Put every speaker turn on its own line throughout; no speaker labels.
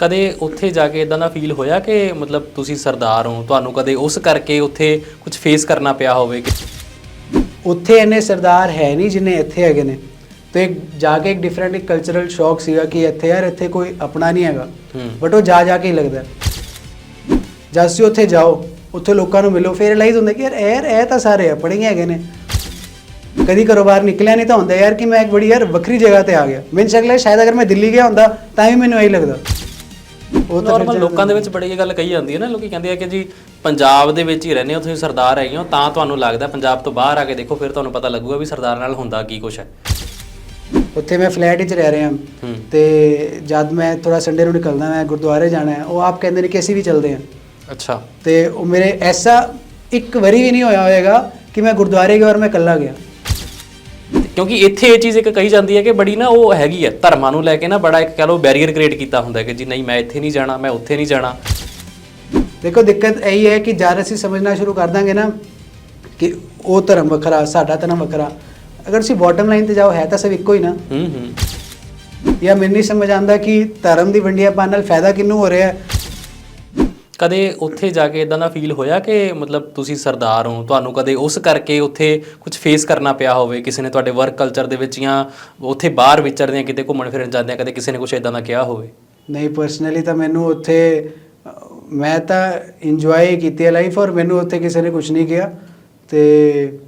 ਕਦੇ ਉੱਥੇ ਜਾ ਕੇ ਇਦਾਂ ਦਾ ਫੀਲ ਹੋਇਆ ਕਿ ਮਤਲਬ ਤੁਸੀਂ ਸਰਦਾਰ ਹੋ? ਤੁਹਾਨੂੰ ਕਦੇ ਉਸ ਕਰਕੇ ਉੱਥੇ ਕੁਝ ਫੇਸ ਕਰਨਾ ਪਿਆ ਹੋਵੇ ਕਿ
ਉੱਥੇ ਇੰਨੇ ਸਰਦਾਰ ਹੈ ਨਹੀਂ ਜਿੰਨੇ ਇੱਥੇ ਹੈਗੇ ਨੇ। ਤੇ ਜਾ ਕੇ ਇੱਕ ਡਿਫਰੈਂਟ ਇੱਕ ਕਲਚਰਲ ਸ਼ੌਕ ਸੀਗਾ ਕਿ ਇੱਥੇ ਯਾਰ ਇੱਥੇ ਕੋਈ ਆਪਣਾ ਨਹੀਂ ਹੈਗਾ। ਬਟ ਉਹ ਜਾ ਜਾ ਕੇ ਹੀ ਲੱਗਦਾ। ਜਦ ਤੁਸੀਂ ਉੱਥੇ ਜਾਓ ਉੱਥੇ ਲੋਕਾਂ ਨੂੰ ਮਿਲੋ ਫਿਰ ਰਿਅਲਾਈਜ਼ ਹੁੰਦਾ ਕਿ ਯਾਰ ਇਹ ਇਹ ਤਾਂ ਸਾਰੇ ਆਪਣੇ ਹੀ ਹੈਗੇ ਨੇ। ਕਦੀ ਘਰੋਂ ਬਾਹਰ ਨਿਕਲਿਆ ਨਹੀਂ ਤਾਂ ਹੁੰਦਾ ਯਾਰ ਕਿ ਮੈਂ ਇੱਕ ਬੜੀ ਯਾਰ ਵੱਖਰੀ ਜਗ੍ਹਾ ਤੇ ਆ ਗਿਆ। ਮੈਨੂੰ ਸ਼ਕਲ ਹੈ ਸ਼ਾਇਦ ਅਗਰ ਮੈਂ ਦਿੱਲੀ ਗਿਆ ਹੁੰਦਾ ਤਾਂ ਵੀ ਮੈਨੂੰ ਇਹੀ ਲੱਗਦਾ।
ਨਾਰਮਲ ਲੋਕਾਂ ਦੇ ਵਿੱਚ ਬੜੀ ਇਹ ਗੱਲ ਕਹੀ ਜਾਂਦੀ ਹੈ ਨਾ ਲੋਕੀ ਕਹਿੰਦੇ ਆ ਕਿ ਜੀ ਪੰਜਾਬ ਦੇ ਵਿੱਚ ਹੀ ਰਹਿੰਦੇ ਹੋ ਤੁਸੀਂ ਸਰਦਾਰ ਹੈਗੇ ਹੋ ਤਾਂ ਤੁਹਾਨੂੰ ਲੱਗਦਾ ਪੰਜਾਬ ਤੋਂ ਬਾਹਰ ਆ ਕੇ ਦੇਖੋ ਫਿਰ ਤੁਹਾਨੂੰ ਪਤਾ ਲੱਗੂਗਾ ਵੀ ਸਰਦਾਰ ਨਾਲ ਹੁੰਦਾ ਕੀ ਕੁਛ ਹੈ।
ਉੱਥੇ ਮੈਂ ਫਲੈਟ ਵਿੱਚ ਰਹਿ ਰਿਹਾ ਤੇ ਜਦ ਮੈਂ ਥੋੜਾ ਸੰਡੇ ਨੂੰ ਨਿਕਲਦਾ ਮੈਂ ਗੁਰਦੁਆਰੇ ਜਾਣਾ ਹੈ ਉਹ ਆਪ ਕਹਿੰਦੇ ਨੇ ਕਿ ਅਸੀਂ ਵੀ ਚੱਲਦੇ ਹਾਂ।
ਅੱਛਾ।
ਤੇ ਉਹ ਮੇਰੇ ਐਸਾ ਇੱਕ ਵਾਰੀ ਵੀ ਨਹੀਂ ਹੋਇਆ ਹੋਵੇਗਾ ਕਿ ਮੈਂ ਗੁਰਦੁਆਰੇ ਗਿਆ ਔਰ ਮੈਂ ਇਕੱਲਾ ਗਿਆ।
ਕਿਉਂਕਿ ਇੱਥੇ ਇਹ ਚੀਜ਼ ਇੱਕ ਕਹੀ ਜਾਂਦੀ ਹੈ ਕਿ ਬੜੀ ਨਾ ਉਹ ਹੈਗੀ ਹੈ ਧਰਮਾਂ ਨੂੰ ਲੈ ਕੇ ਨਾ ਬੜਾ ਇੱਕ ਕਹ ਲਓ ਬੈਰੀਅਰ ਕ੍ਰੀਏਟ ਕੀਤਾ ਹੁੰਦਾ ਹੈ ਕਿ ਜੀ ਨਹੀਂ ਮੈਂ ਇੱਥੇ ਨਹੀਂ ਜਾਣਾ ਮੈਂ ਉੱਥੇ ਨਹੀਂ ਜਾਣਾ।
ਦੇਖੋ ਦਿੱਕਤ ਇਹੀ ਹੈ ਕਿ ਜਦ ਅਸੀਂ ਸਮਝਣਾ ਸ਼ੁਰੂ ਕਰ ਦਾਂਗੇ ਨਾ ਕਿ ਉਹ ਧਰਮ ਵੱਖਰਾ ਸਾਡਾ ਧਰਮ ਵੱਖਰਾ ਅਗਰ ਤੁਸੀਂ ਬਾਟਮ ਲਾਈਨ ਤੇ ਜਾਓ ਹੈ ਤਾਂ ਸਭ ਇੱਕੋ ਹੀ ਨਾ।
ਹੂੰ ਹੂੰ।
ਜਾਂ ਮੈਨੂੰ ਨਹੀਂ ਸਮਝ ਆਉਂਦਾ ਕਿ ਧਰਮ ਦੀ ਵੰਡੀਆਂ ਪਾਉਣ ਨਾਲ ਫਾਇਦਾ ਕਿਹਨੂੰ ਹੋ ਰਿਹਾ ਹੈ?
ਕਦੇ ਉੱਥੇ ਜਾ ਕੇ ਇਦਾਂ ਦਾ ਫੀਲ ਹੋਇਆ ਕਿ ਮਤਲਬ ਤੁਸੀਂ ਸਰਦਾਰ ਹੋ? ਤੁਹਾਨੂੰ ਕਦੇ ਉਸ ਕਰਕੇ ਉੱਥੇ ਕੁਝ ਫੇਸ ਕਰਨਾ ਪਿਆ ਹੋਵੇ? ਕਿਸੇ ਨੇ ਤੁਹਾਡੇ ਵਰਕ ਕਲਚਰ ਦੇ ਵਿੱਚ ਜਾਂ ਉੱਥੇ ਬਾਹਰ ਵਿਚਰਦੇ ਆ ਕਿਤੇ ਘੁੰਮਣ ਫਿਰਨ ਜਾਂਦੇ ਆ ਕਦੇ ਕਿਸੇ ਨੇ ਕੁਝ ਇਦਾਂ ਦਾ ਕਿਹਾ ਹੋਵੇ?
ਨਹੀਂ ਪਰਸਨਲੀ ਤਾਂ ਮੈਨੂੰ ਉੱਥੇ, ਮੈਂ ਤਾਂ ਇੰਜੋਏ ਕੀਤੀ ਹੈ ਲਾਈਫ ਔਰ ਮੈਨੂੰ ਉੱਥੇ ਕਿਸੇ ਨੇ ਕੁਝ ਨਹੀਂ ਕਿਹਾ। ਤੇ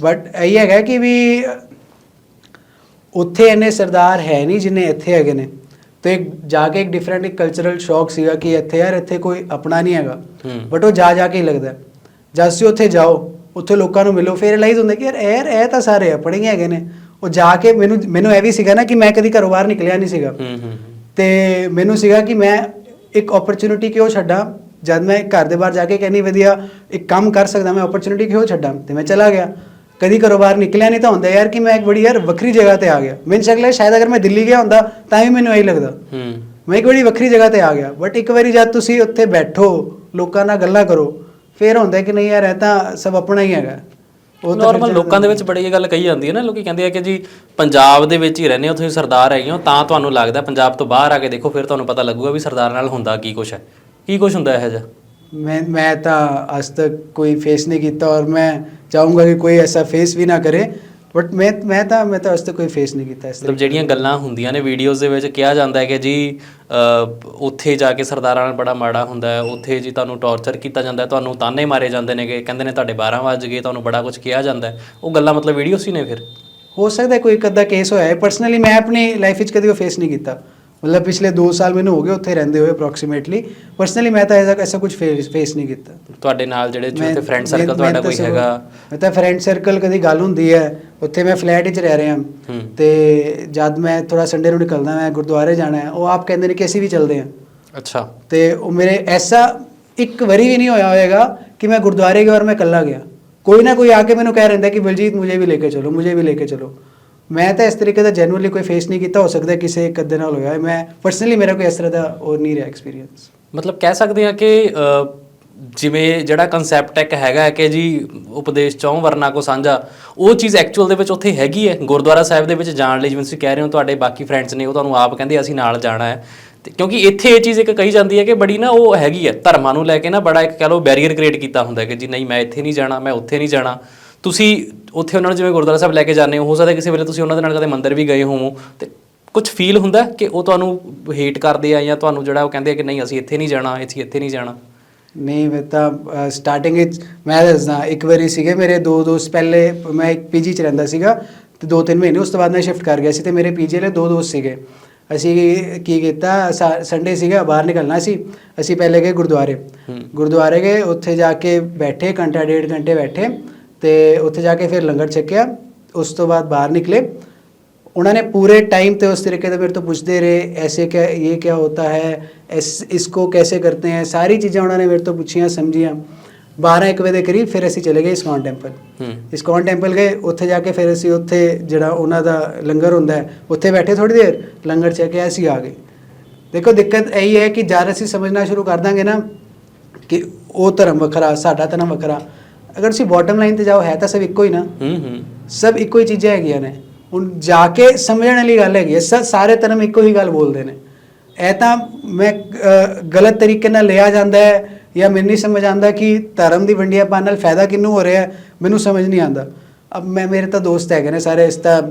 ਬਟ ਇਹ ਹੈਗਾ ਕਿ ਵੀ ਉੱਥੇ ਇੰਨੇ ਸਰਦਾਰ ਹੈ ਨਹੀਂ ਜਿੰਨੇ ਇੱਥੇ ਹੈਗੇ ਨੇ। ਤੇ ਜਾ ਕੇ ਇੱਕ ਡਿਫਰੈਂਟ ਇੱਕ ਕਲਚਰਲ ਸ਼ੌਕ ਸੀਗਾ ਕਿ ਇੱਥੇ ਯਾਰ ਇੱਥੇ ਕੋਈ ਆਪਣਾ ਨਹੀਂ ਹੈਗਾ। ਬਟ ਉਹ ਜਾ ਜਾ ਕੇ ਲੱਗਦਾ ਜਦ ਉੱਥੇ ਜਾਓ ਉੱਥੇ ਲੋਕਾਂ ਨੂੰ ਮਿਲੋ ਫਿਰ ਰਿਅਲਾਈਜ਼ ਹੁੰਦਾ ਕਿ ਯਾਰ ਇਹ ਇਹ ਤਾਂ ਸਾਰੇ ਆਪਣੇ ਹੀ ਹੈਗੇ ਨੇ। ਉਹ ਜਾ ਕੇ ਮੈਨੂੰ ਮੈਨੂੰ ਇਹ ਵੀ ਸੀਗਾ ਨਾ ਕਿ ਮੈਂ ਕਦੀ ਘਰੋਂ ਬਾਹਰ ਨਿਕਲਿਆ ਨਹੀਂ ਸੀਗਾ। ਤੇ ਮੈਨੂੰ ਸੀਗਾ ਕਿ ਮੈਂ ਇੱਕ ਓਪਰਚ्युनिटी ਕਿਉਂ ਛੱਡਾਂ? ਜਦ ਮੈਂ ਘਰ ਦੇ ਬਾਹਰ ਜਾ ਕੇ ਕਹਿੰਨੀ ਵਧੀਆ ਇੱਕ ਕੰਮ ਕਰ ਸਕਦਾ ਮੈਂ ਓਪਰਚ्युनिटी ਕਿਉਂ ਛੱਡਾਂ? ਤੇ ਮੈਂ ਚਲਾ ਗਿਆ। ਕਦੀ ਘਰੋਂ ਬਾਹਰ ਨਿਕਲਿਆ ਨਹੀਂ ਤਾਂ ਹੁੰਦਾ ਯਾਰ ਕਿ ਮੈਂ ਇੱਕ ਬੜੀ ਯਾਰ ਵੱਖਰੀ ਜਗ੍ਹਾ ਤੇ ਆ ਗਿਆ। ਮੈਨੂੰ ਸ਼ਕਲ ਹੈ ਸ਼ਾਇਦ ਅਗਰ ਮੈਂ ਦਿੱਲੀ ਗਿਆ ਹੁੰਦਾ ਤਾਂ ਵੀ ਮੈਨੂੰ ਇਹੀ ਲੱਗਦਾ।
ਹੂੰ।
ਮੈਂ ਇੱਕ ਬੜੀ ਵੱਖਰੀ ਜਗ੍ਹਾ ਤੇ ਆ ਗਿਆ। ਬਟ ਇੱਕ ਵਾਰੀ ਜਦ ਤੁਸੀਂ ਉੱਥੇ ਬੈਠੋ ਲੋਕਾਂ ਨਾਲ ਗੱਲਾਂ ਕਰੋ ਫਿਰ ਹੁੰਦਾ ਕਿ ਨਹੀਂ ਯਾਰ ਇਹ ਤਾਂ ਸਭ ਆਪਣਾ ਹੀ ਹੈਗਾ। ਉਹ
ਨਾਰਮਲ ਲੋਕਾਂ ਦੇ ਵਿੱਚ ਬੜੀ ਇਹ ਗੱਲ ਕਹੀ ਜਾਂਦੀ ਹੈ ਨਾ ਲੋਕੀ ਕਹਿੰਦੇ ਆ ਕਿ ਜੀ ਪੰਜਾਬ ਦੇ ਵਿੱਚ ਹੀ ਰਹਿੰਦੇ ਹੋ ਤੁਸੀਂ ਸਰਦਾਰ ਹੈਗੇ ਹੋ ਤਾਂ ਤੁਹਾਨੂੰ ਲੱਗਦਾ ਪੰਜਾਬ ਤੋਂ ਬਾਹਰ ਆ ਕੇ ਦੇਖੋ ਫਿਰ ਤੁਹਾਨੂੰ ਪਤਾ ਲੱਗੂਗਾ ਵੀ ਸਰਦਾਰ ਨਾਲ ਹੁੰਦਾ ਕੀ ਕੁਛ ਹੈ। ਕੀ ਕੁਛ ਹੁੰਦਾ ਇਹੋ ਜਿਹਾ?
मैं मैं तो आज तक कोई फेस नहीं किया और मैं चाहूँगा कि कोई ऐसा फेस भी ना करे बट मैं मैं तो मैं तो आज तक कोई फेस नहीं किया इस
ਮਤਲਬ ਜਿਹੜੀਆਂ ਗੱਲਾਂ ਹੁੰਦੀਆਂ ਨੇ ਵੀਡੀਓਜ਼ ਦੇ ਵਿੱਚ ਕਿਹਾ ਜਾਂਦਾ ਹੈ ਕਿ ਜੀ ਅਹ, ਉੱਥੇ ਜਾ ਕੇ ਸਰਦਾਰਾਂ ਨਾਲ ਬੜਾ ਮਾੜਾ ਹੁੰਦਾ ਹੈ ਉੱਥੇ ਜੀ ਤੁਹਾਨੂੰ ਟੌਰਚਰ ਕੀਤਾ ਜਾਂਦਾ ਹੈ ਤੁਹਾਨੂੰ ਤਾਨੇ ਮਾਰੇ ਜਾਂਦੇ ਨੇ ਕਿ ਕਹਿੰਦੇ ਨੇ ਤੁਹਾਡੇ 12 ਵੱਜ ਗਏ ਤੁਹਾਨੂੰ ਬੜਾ ਕੁਝ ਕਿਹਾ ਜਾਂਦਾ ਹੈ ਉਹ ਗੱਲਾਂ ਮਤਲਬ ਵੀਡੀਓਜ਼ ਹੀ ਨੇ ਫਿਰ
ਹੋ ਸਕਦਾ ਹੈ ਕੋਈ ਇੱਕ ਅੱਧਾ ਕੇਸ ਹੋਇਆ ਹੈ ਪਰਸਨਲੀ ਮੈਂ ਆਪਣੀ ਲਾਈਫ ਵਿੱਚ ਕਦੇ ਉਹ ਫੇਸ ਨਹੀਂ ਕੀਤਾ ਮਤਲਬ ਪਿਛਲੇ 2 ਸਾਲ ਮੈਨੂੰ ਹੋ ਗਏ ਉੱਥੇ ਰਹਿੰਦੇ ਹੋਏ ਅਪਰੋਕਸੀਮੇਟਲੀ ਪਰਸਨਲੀ ਮੈਂ ਤਾਂ ਐਸਾ ਐਸਾ ਕੁਝ ਫੇਸ ਨਹੀਂ ਕੀਤਾ।
ਤੁਹਾਡੇ ਨਾਲ ਜਿਹੜੇ ਛੋਟੇ ਫਰੈਂਡ ਸਰਕਲ ਤੁਹਾਡਾ ਕੋਈ ਹੈਗਾ?
ਮੈਂ ਤਾਂ ਫਰੈਂਡ ਸਰਕਲ ਕਦੀ ਗੱਲ ਹੁੰਦੀ ਹੈ। ਉੱਥੇ ਮੈਂ ਫਲੈਟ ਵਿੱਚ ਰਹਿ ਰਿਹਾ। ਤੇ ਜਦ ਮੈਂ ਥੋੜਾ ਸੰਡੇ ਨੂੰ ਨਿਕਲਦਾ ਮੈਂ ਗੁਰਦੁਆਰੇ ਜਾਣਾ ਹੈ ਉਹ ਆਪ ਕਹਿੰਦੇ ਨੇ ਕਿ ਅਸੀਂ ਵੀ ਚੱਲਦੇ ਹਾਂ।
ਅੱਛਾ।
ਤੇ ਉਹ ਮੇਰੇ ਐਸਾ ਇੱਕ ਵਾਰੀ ਵੀ ਨਹੀਂ ਹੋਇਆ ਹੋਵੇਗਾ ਕਿ ਮੈਂ ਗੁਰਦੁਆਰੇ ਗਿਆ ਔਰ ਮੈਂ ਇਕੱਲਾ ਗਿਆ। ਕੋਈ ਨਾ ਕੋਈ ਆ ਕੇ ਮੈਨੂੰ ਕਹਿ ਰਹਿੰਦਾ ਕਿ ਬਲਜੀਤ ਮੁਝੇ ਵੀ ਲੈ ਕੇ ਚਲੋ ਮੁਝੇ ਵੀ ਲੈ ਕੇ ਚਲੋ। ਮੈਂ ਤਾਂ ਇਸ ਤਰੀਕੇ ਦਾ ਜੈਨੂਅਲੀ ਕੋਈ ਫੇਸ ਨਹੀਂ ਕੀਤਾ, ਹੋ ਸਕਦਾ ਕਿਸੇ ਇੱਕ ਅੱਧੇ ਨਾਲ ਹੋਇਆ ਮੈਂ ਪਰਸਨਲੀ ਮੇਰਾ ਕੋਈ ਇਸ ਤਰ੍ਹਾਂ ਦਾ ਉਹ ਨਹੀਂ ਰਿਹਾ ਐਕਸਪੀਰੀਅੰਸ
ਮਤਲਬ ਕਹਿ ਸਕਦੇ ਆ ਕਿ ਜਿਵੇਂ ਜਿਹੜਾ ਕਨਸੈਪਟ ਇੱਕ ਹੈਗਾ ਹੈ ਕਿ ਜੀ ਉਪਦੇਸ਼ ਚੌਂ ਵਰਨਾ ਕੋ ਸਾਂਝਾ, ਉਹ ਚੀਜ਼ ਐਕਚੁਅਲ ਦੇ ਵਿੱਚ ਉੱਥੇ ਹੈਗੀ ਹੈ। ਗੁਰਦੁਆਰਾ ਸਾਹਿਬ ਦੇ ਵਿੱਚ ਜਾਣ ਲਈ ਜਿਵੇਂ ਤੁਸੀਂ ਕਹਿ ਰਹੇ ਹੋ, ਤੁਹਾਡੇ ਬਾਕੀ ਫਰੈਂਡਸ ਨੇ, ਉਹ ਤੁਹਾਨੂੰ ਆਪ ਕਹਿੰਦੇ ਅਸੀਂ ਨਾਲ ਜਾਣਾ ਹੈ। ਤੇ ਕਿਉਂਕਿ ਇੱਥੇ ਇਹ ਚੀਜ਼ ਇੱਕ ਕਹੀ ਜਾਂਦੀ ਹੈ ਕਿ ਬੜੀ ਨਾ ਉਹ ਹੈਗੀ ਹੈ, ਧਰਮਾਂ ਨੂੰ ਲੈ ਕੇ ਨਾ ਬੜਾ ਇੱਕ ਕਹ ਲਓ ਬੈਰੀਅਰ ਕ੍ਰੀਏਟ ਕੀਤਾ ਹੁੰਦਾ ਕਿ ਜੀ ਨਹੀਂ, ਮੈਂ ਇੱਥੇ ਨਹੀਂ ਜਾਣਾ, ਮੈਂ ਉੱਥੇ ਨਹੀਂ ਜਾਣਾ। ਤੁਸੀਂ ਉੱਥੇ ਉਹਨਾਂ ਨੂੰ ਜਿਵੇਂ ਗੁਰਦੁਆਰਾ ਸਾਹਿਬ ਲੈ ਕੇ ਜਾਂਦੇ ਹੋ ਹੋ ਸਕਦਾ ਕਿਸੇ ਵੇਲੇ ਤੁਸੀਂ ਉਹਨਾਂ ਦੇ ਨਾਲ ਕਦੇ ਮੰਦਿਰ ਵੀ ਗਏ ਹੋਵੋ। ਤੇ ਕੁਝ ਫੀਲ ਹੁੰਦਾ ਕਿ ਉਹ ਤੁਹਾਨੂੰ ਹੇਟ ਕਰਦੇ ਆ ਜਾਂ ਤੁਹਾਨੂੰ ਜਿਹੜਾ ਉਹ ਕਹਿੰਦੇ ਆ ਕਿ ਨਹੀਂ ਅਸੀਂ ਇੱਥੇ ਨਹੀਂ ਜਾਣਾ ਅਸੀਂ ਇੱਥੇ ਨਹੀਂ ਜਾਣਾ?
ਨਹੀਂ ਮੈਂ ਤਾਂ ਸਟਾਰਟਿੰਗ ਵਿੱਚ ਮੈਂ ਦੱਸਦਾ ਇੱਕ ਵਾਰੀ ਸੀਗੇ ਮੇਰੇ ਦੋ ਦੋਸਤ ਪਹਿਲੇ ਮੈਂ ਇੱਕ ਪੀਜੀ ਚ ਰਹਿੰਦਾ ਸੀਗਾ ਤੇ ਦੋ ਤਿੰਨ ਮਹੀਨੇ ਉਸ ਤੋਂ ਬਾਅਦ ਮੈਂ ਸ਼ਿਫਟ ਕਰ ਗਿਆ ਸੀ ਤੇ ਮੇਰੇ ਪੀਜੀ ਵਾਲੇ ਦੋ ਦੋਸਤ ਸੀਗੇ। ਅਸੀਂ ਕੀ ਕੀਤਾ ਸੰਡੇ ਸੀਗਾ ਬਾਹਰ ਨਿਕਲਣਾ ਸੀ ਅਸੀਂ ਪਹਿਲੇ ਗਏ ਗੁਰਦੁਆਰੇ। ਗੁਰਦੁਆਰੇ ਗਏ ਉੱਥੇ ਜਾ ਕੇ ਬੈਠੇ ਘੰਟਾ ਡੇਢ ਘੰਟੇ ਬੈਠੇ। ਤੇ ਉੱਥੇ ਜਾ ਕੇ ਫਿਰ ਲੰਗਰ ਛਕਿਆ ਉਸ ਤੋਂ ਬਾਅਦ ਬਾਹਰ ਨਿਕਲੇ। ਉਹਨਾਂ ਨੇ ਪੂਰੇ ਟਾਈਮ ਤੇ ਉਸ ਤਰੀਕੇ ਦਾ ਮੇਰੇ ਤੋਂ ਪੁੱਛਦੇ ਰਹੇ ਐਸੇ ਕਿ ਇਹ ਕੀ ਹੋਤਾ ਹੈ ਇਸ ਇਸਕੋ ਕੈਸੇ ਕਰਤੇ ਹੈ ਸਾਰੀ ਚੀਜ਼ਾਂ ਉਹਨਾਂ ਨੇ ਮੇਰੇ ਤੋਂ ਪੁੱਛੀਆਂ ਸਮਝੀਆਂ। 12 1 ਵਜੇ ਦੇ ਕਰੀਬ ਫਿਰ ਅਸੀਂ ਚਲੇ ਗਏ ਇਸਕੌਨ ਟੈਂਪਲ ਇਸਕੌਨ ਟੈਂਪਲ ਗਏ ਉੱਥੇ ਜਾ ਕੇ ਫਿਰ ਅਸੀਂ ਉੱਥੇ ਜਿਹੜਾ ਉਹਨਾਂ ਦਾ ਲੰਗਰ ਹੁੰਦਾ ਹੈ ਉੱਥੇ ਬੈਠੇ ਥੋੜੀ ਦੇਰ ਲੰਗਰ ਛਕ ਕੇ ਅਸੀਂ ਆ ਗਏ। ਦੇਖੋ ਦਿੱਕਤ ਇਹੀ ਹੈ ਕਿ ਜਦ ਅਸੀਂ ਸਮਝਣਾ ਸ਼ੁਰੂ ਕਰ ਦਾਂਗੇ ਨਾ ਕਿ ਉਹ ਧਰਮ ਵੱਖਰਾ ਸਾਡਾ ਧਰਮ ਵੱਖਰਾ ਅਗਰ ਤੁਸੀਂ ਬਾਟਮ ਲਾਈਨ ਤੇ ਜਾਓ ਹੈ ਤਾਂ ਸਭ ਇੱਕੋ ਹੀ ਨਾ?
ਹੂੰ ਹੂੰ।
ਸਭ ਇੱਕੋ ਹੀ ਚੀਜ਼ਾਂ ਹੈਗੀਆਂ ਨੇ। ਹੁਣ ਜਾ ਕੇ ਸਮਝਣ ਵਾਲੀ ਗੱਲ ਹੈਗੀ ਹੈ ਸ- ਸਾਰੇ ਧਰਮ ਇੱਕੋ ਹੀ ਗੱਲ ਬੋਲਦੇ ਨੇ। ਇਹ ਤਾਂ ਮੈਂ ਗਲਤ ਤਰੀਕੇ ਨਾਲ ਲਿਆ ਜਾਂਦਾ ਹੈ ਜਾਂ ਮੈਨੂੰ ਨਹੀਂ ਸਮਝ ਆਉਂਦਾ ਕਿ ਧਰਮ ਦੀ ਵੰਡੀਆਂ ਪਾਉਣ ਨਾਲ ਫਾਇਦਾ ਕਿਹਨੂੰ ਹੋ ਰਿਹਾ ਹੈ ਮੈਨੂੰ ਸਮਝ ਨਹੀਂ ਆਉਂਦਾ। ਅਬ ਮੈਂ ਮੇਰੇ ਤਾਂ ਦੋਸਤ ਹੈਗੇ ਨੇ ਸਾਰੇ ਇਸ ਤਾਂ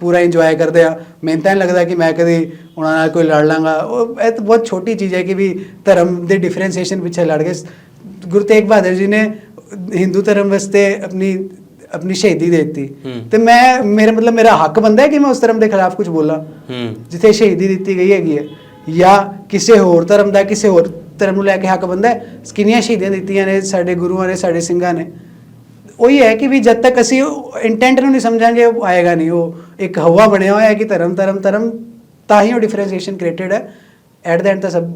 ਪੂਰਾ ਇੰਜੋਏ ਕਰਦੇ ਆ। ਮੈਨੂੰ ਤਾਂ ਲੱਗਦਾ ਕਿ ਮੈਂ ਕਦੀ ਉਹਨਾਂ ਨਾਲ ਕੋਈ ਲੜ ਲਾਂਗਾ। ਉਹ ਇਹ ਤਾਂ ਬਹੁਤ ਛੋਟੀ ਚੀਜ਼ ਹੈ ਕਿ ਵੀ ਧਰਮ ਦੇ ਡਿਫਰੈਂਸੀਏਸ਼ਨ ਪਿੱਛੇ ਲੜ ਗਏ। ਗੁਰੂ ਤੇਗ ਬਹਾਦਰ ਜੀ ਨੇ ਹਿੰਦੂ ਧਰਮ ਵਾਸਤੇ ਆਪਣੀ ਆਪਣੀ ਸ਼ਹੀਦੀ ਦੇ ਦਿੱਤੀ। ਤੇ ਮੈਂ ਮੇਰੇ ਮਤਲਬ ਮੇਰਾ ਹੱਕ ਬੰਦਾ ਹੈ ਕਿ ਮੈਂ ਉਸ ਧਰਮ ਦੇ ਖਿਲਾਫ ਕੁਝ ਬੋਲਾਂ। ਜਿੱਥੇ ਸ਼ਹੀਦੀ ਦਿੱਤੀ ਗਈ ਹੈਗੀ ਹੈ। ਜਾਂ ਕਿਸੇ ਹੋਰ ਧਰਮ ਦਾ ਕਿਸੇ ਹੋਰ ਧਰਮ ਨੂੰ ਲੈ ਕੇ ਹੱਕ ਬੰਦਾ ਹੈ। ਕਿੰਨੀਆਂ ਸ਼ਹੀਦੀਆਂ ਦਿੱਤੀਆਂ ਨੇ ਸਾਡੇ ਗੁਰੂਆਂ ਨੇ ਸਾਡੇ ਸਿੰਘਾਂ ਨੇ। ਉਹੀ ਹੈ ਕਿ ਵੀ ਜਦ ਤੱਕ ਅਸੀਂ ਇੰਟੈਂਟ ਨੂੰ ਨਹੀਂ ਸਮਝਾਂਗੇ ਉਹ ਆਏਗਾ ਨਹੀਂ। ਉਹ ਇੱਕ ਹਵਾ ਬਣਿਆ ਹੋਇਆ ਹੈ ਕਿ ਧਰਮ ਧਰਮ ਧਰਮ ਤਾਂ ਹੀ ਉਹ ਡਿਫਰੈਂਸ਼ੀਏਸ਼ਨ ਕ੍ਰੀਏਟਡ ਹੈ। ਐਟ ਦਾ ਐਂਡ ਤਾਂ ਸਭ